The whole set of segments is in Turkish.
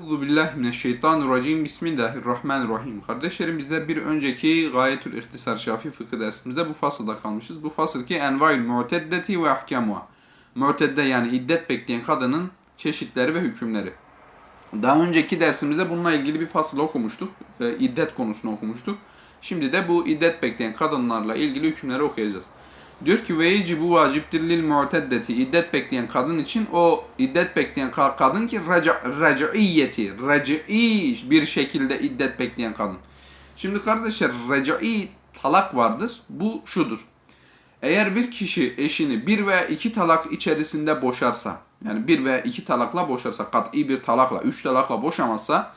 Euzu billahi mineşşeytanirracim. Bismillahirrahmanirrahim. Kardeşlerim bizler bir önceki Gayetül İhtisar Şafi fıkıh dersimizde bu fasılda kalmışız. Bu fasıl ki envail mu'teddeti ve ahkamuha. Mu'tedde yani iddet bekleyen kadının çeşitleri ve hükümleri. Daha önceki dersimizde bununla ilgili bir fasıl okumuştuk. E, iddet konusunu okumuştuk. Şimdi de bu iddet bekleyen kadınlarla ilgili hükümleri okuyacağız. Diyor ki ve yecibu vaciptir lil mu'teddeti iddet bekleyen kadın için o iddet bekleyen ka- kadın ki raca, raciyeti raci'i bir şekilde iddet bekleyen kadın. Şimdi kardeşler raci'i talak vardır. Bu şudur. Eğer bir kişi eşini bir veya iki talak içerisinde boşarsa yani bir veya iki talakla boşarsa kat'i bir talakla üç talakla boşamazsa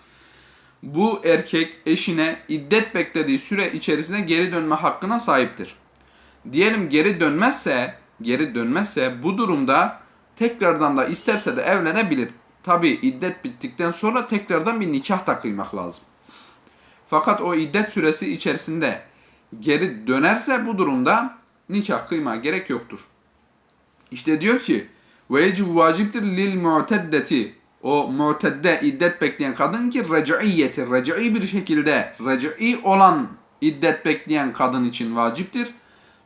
bu erkek eşine iddet beklediği süre içerisinde geri dönme hakkına sahiptir diyelim geri dönmezse, geri dönmezse bu durumda tekrardan da isterse de evlenebilir. Tabi iddet bittikten sonra tekrardan bir nikah da kıymak lazım. Fakat o iddet süresi içerisinde geri dönerse bu durumda nikah kıyma gerek yoktur. İşte diyor ki ve yecibu vaciptir lil mu'teddeti o mu'tedde iddet bekleyen kadın ki raciyeti raci'i bir şekilde raci'i olan iddet bekleyen kadın için vaciptir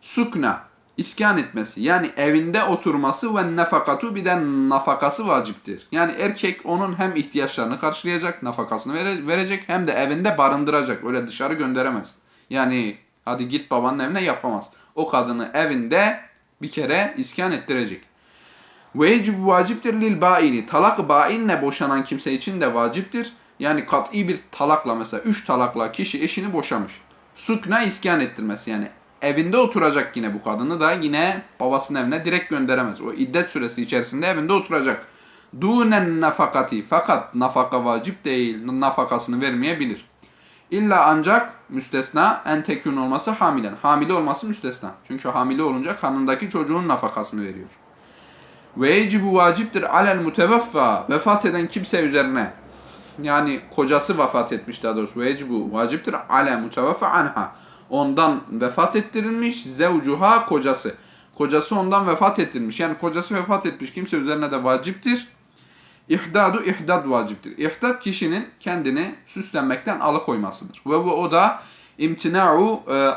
sukna iskan etmesi yani evinde oturması ve nafakatu bir de nafakası vaciptir. Yani erkek onun hem ihtiyaçlarını karşılayacak, nafakasını vere, verecek hem de evinde barındıracak. Öyle dışarı gönderemez. Yani hadi git babanın evine yapamaz. O kadını evinde bir kere iskan ettirecek. Ve yecibu vaciptir lil baini. Talak bainle boşanan kimse için de vaciptir. Yani kat'i bir talakla mesela üç talakla kişi eşini boşamış. Sukna iskan ettirmesi yani evinde oturacak yine bu kadını da yine babasının evine direkt gönderemez. O iddet süresi içerisinde evinde oturacak. Dunen nafakati fakat nafaka vacip değil nafakasını vermeyebilir. İlla ancak müstesna en tekün olması hamilen. Hamile olması müstesna. Çünkü hamile olunca kanındaki çocuğun nafakasını veriyor. Ve yecibu vaciptir alel muteveffa vefat eden kimse üzerine yani kocası vefat etmiş daha doğrusu ve yecibu vaciptir ale muteveffa anha ondan vefat ettirilmiş zevcuha kocası. Kocası ondan vefat ettirmiş. Yani kocası vefat etmiş kimse üzerine de vaciptir. İhdadu ihdad vaciptir. İhdad kişinin kendini süslenmekten alıkoymasıdır. Ve bu o da imtina'u e,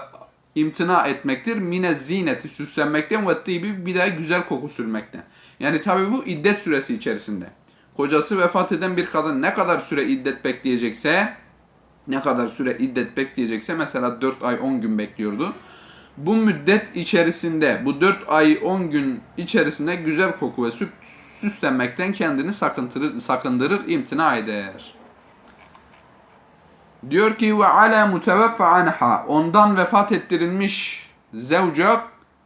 imtina etmektir. Mine zineti süslenmekten ve tibi bir de güzel koku sürmekten. Yani tabi bu iddet süresi içerisinde. Kocası vefat eden bir kadın ne kadar süre iddet bekleyecekse ne kadar süre iddet bekleyecekse mesela 4 ay 10 gün bekliyordu. Bu müddet içerisinde bu 4 ay 10 gün içerisinde güzel koku ve süslenmekten kendini sakındırır, sakındırır imtina eder. Diyor ki ve ala muteveffa anha ondan vefat ettirilmiş zevca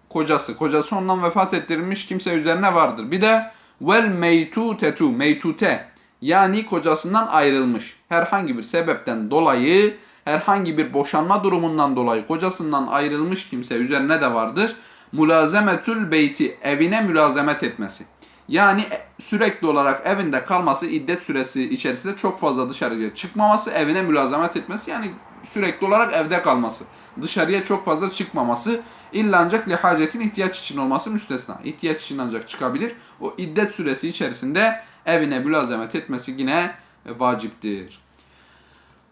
kocası. Kocası ondan vefat ettirilmiş kimse üzerine vardır. Bir de vel meytutetu meytute yani kocasından ayrılmış. Herhangi bir sebepten dolayı, herhangi bir boşanma durumundan dolayı kocasından ayrılmış kimse üzerine de vardır. Mülazemetül beyti, evine mülazemet etmesi. Yani sürekli olarak evinde kalması, iddet süresi içerisinde çok fazla dışarıya çıkmaması, evine mülazemet etmesi. Yani sürekli olarak evde kalması. Dışarıya çok fazla çıkmaması. İlla ancak lihacetin ihtiyaç için olması müstesna. İhtiyaç için ancak çıkabilir. O iddet süresi içerisinde evine mülazemet etmesi yine vaciptir.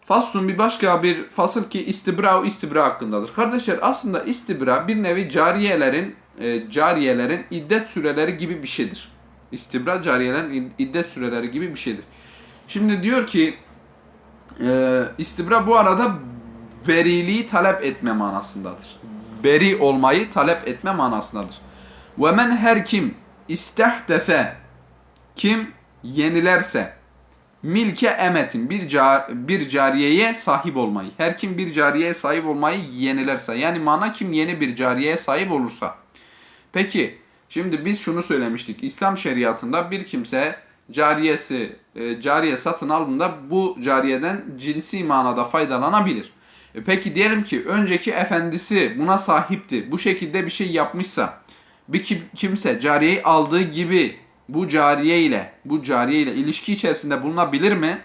Faslun bir başka bir fasıl ki istibra o istibra hakkındadır. Kardeşler aslında istibra bir nevi cariyelerin e, cariyelerin iddet süreleri gibi bir şeydir. İstibra cariyelerin iddet süreleri gibi bir şeydir. Şimdi diyor ki e, istibra bu arada beriliği talep etme manasındadır. Beri olmayı talep etme manasındadır. Ve men her kim istehdefe kim yenilerse milke emetin bir ca bir cariyeye sahip olmayı. Her kim bir cariyeye sahip olmayı yenilerse yani mana kim yeni bir cariyeye sahip olursa. Peki şimdi biz şunu söylemiştik. İslam şeriatında bir kimse cariyesi e, cariye satın aldığında bu cariyeden cinsi manada faydalanabilir. E peki diyelim ki önceki efendisi buna sahipti. Bu şekilde bir şey yapmışsa bir kim, kimse cariyeyi aldığı gibi bu cariye ile bu cariye ile ilişki içerisinde bulunabilir mi?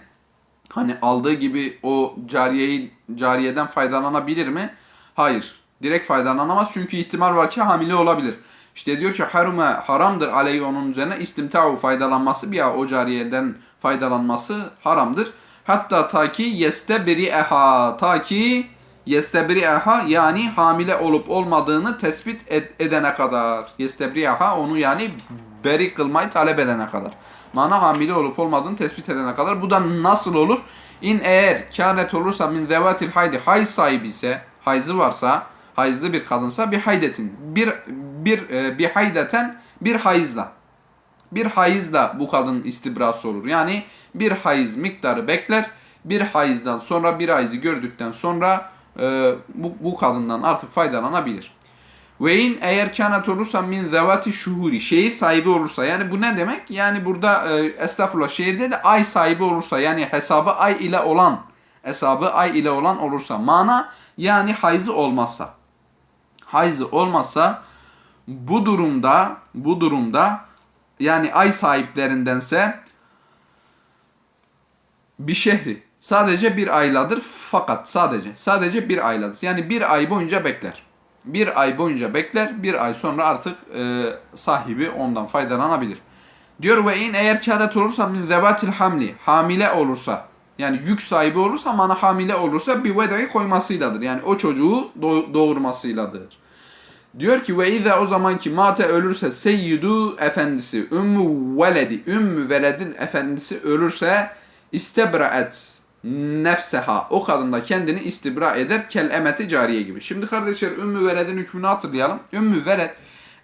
Hani aldığı gibi o cariyeyi cariyeden faydalanabilir mi? Hayır. Direkt faydalanamaz çünkü ihtimal var ki hamile olabilir. İşte diyor ki harume haramdır aleyhi onun üzerine istimta'u faydalanması bir o cariyeden faydalanması haramdır. Hatta ta ki yestebri'eha ta ki yestebri'eha yani hamile olup olmadığını tespit ed- edene kadar. Yestebri'eha onu yani beri kılmayı talep edene kadar. Mana hamile olup olmadığını tespit edene kadar. Bu da nasıl olur? İn eğer kânet olursa min zevatil haydi hayz sahibi ise, hayzı varsa, hayızlı bir kadınsa bir haydetin, bir bir e, bir haydeten bir hayızla. Bir hayızla bu kadının istibrası olur. Yani bir hayız miktarı bekler. Bir hayızdan sonra bir hayızı gördükten sonra e, bu, bu kadından artık faydalanabilir. Ve in eğer kânet olursa min zevati şuhuri şehir sahibi olursa yani bu ne demek? Yani burada e, estağfurullah şehirde de ay sahibi olursa yani hesabı ay ile olan hesabı ay ile olan olursa mana yani hayzı olmazsa hayzı olmazsa bu durumda bu durumda yani ay sahiplerindense bir şehri sadece bir ayladır fakat sadece sadece bir ayladır. Yani bir ay boyunca bekler. Bir ay boyunca bekler. Bir ay sonra artık e, sahibi ondan faydalanabilir. Diyor ve in eğer kâret olursa min zevatil hamli hamile olursa yani yük sahibi olursa mana hamile olursa bir vedayı koymasıyladır. Yani o çocuğu doğ- doğurmasıyladır. Diyor ki ve izâ o zaman ki mate ölürse seyyidu efendisi ümmü veledi ümmü veledin efendisi ölürse istebraet nefseha o kadın da kendini istibra eder kel emeti cariye gibi. Şimdi kardeşler ümmü veledin hükmünü hatırlayalım. Ümmü veled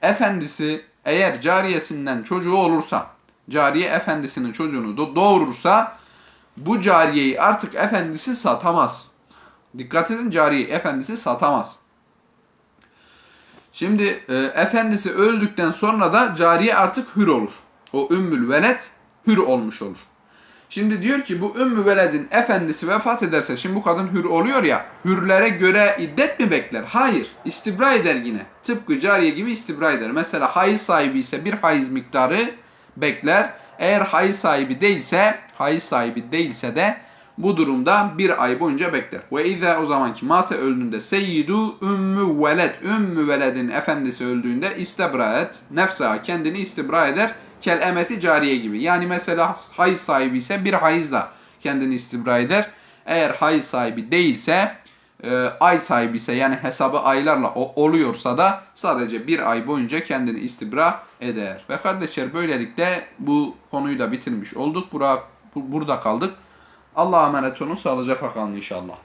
efendisi eğer cariyesinden çocuğu olursa cariye efendisinin çocuğunu do- doğurursa bu cariyeyi artık efendisi satamaz. Dikkat edin cariye efendisi satamaz. Şimdi e, efendisi öldükten sonra da cariye artık hür olur. O ümmül veled hür olmuş olur. Şimdi diyor ki bu ümmü veledin efendisi vefat ederse şimdi bu kadın hür oluyor ya hürlere göre iddet mi bekler? Hayır. istibra eder yine. Tıpkı cariye gibi istibra eder. Mesela hayız sahibi ise bir hayız miktarı bekler. Eğer hayız sahibi değilse hayız sahibi değilse de bu durumda bir ay boyunca bekler. Ve izâ o zamanki mate öldüğünde seyyidu ümmü veled. Ümmü veledin efendisi öldüğünde istebraet. Nefsa kendini istibra eder. Kel emeti cariye gibi. Yani mesela hayız sahibi ise bir hayızla kendini istibra eder. Eğer hayız sahibi değilse e, ay sahibi ise yani hesabı aylarla oluyorsa da sadece bir ay boyunca kendini istibra eder. Ve kardeşler böylelikle bu konuyu da bitirmiş olduk. Bura, bu- burada kaldık. Allah'a emanet olun. Sağlıcakla kalın inşallah.